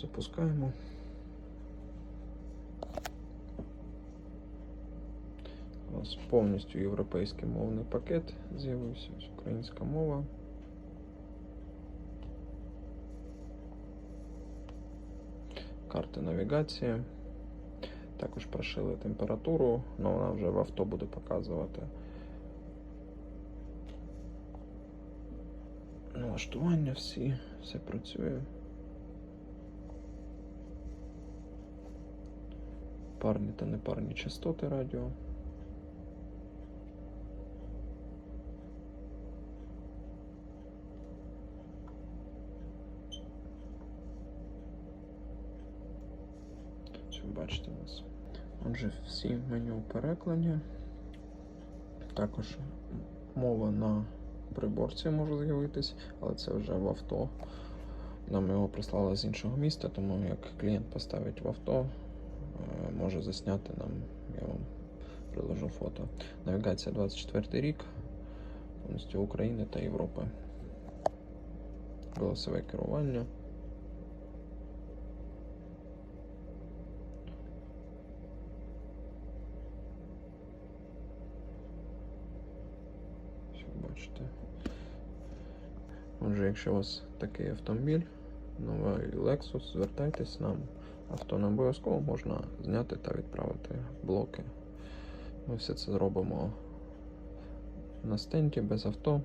Запускаємо. У нас повністю європейський мовний пакет з'явився. Українська мова. Карти навігації. Також прошили температуру, але вона вже в авто буде показувати. Налаштування всі, все працює. Парні та непарні частоти радіо. Бачите у нас. Отже, всі меню перекладі. Також мова на приборці може з'явитись, але це вже в авто. Нам його прислали з іншого міста, тому як клієнт поставить в авто, може засняти нам, я вам приложу фото. Навігація 24 рік, повністю України та Європи. Голосове керування. Бачите. Отже, якщо у вас такий автомобіль, новий Lexus, звертайтесь нам. Авто не обов'язково можна зняти та відправити блоки. Ми все це зробимо на стенді без авто.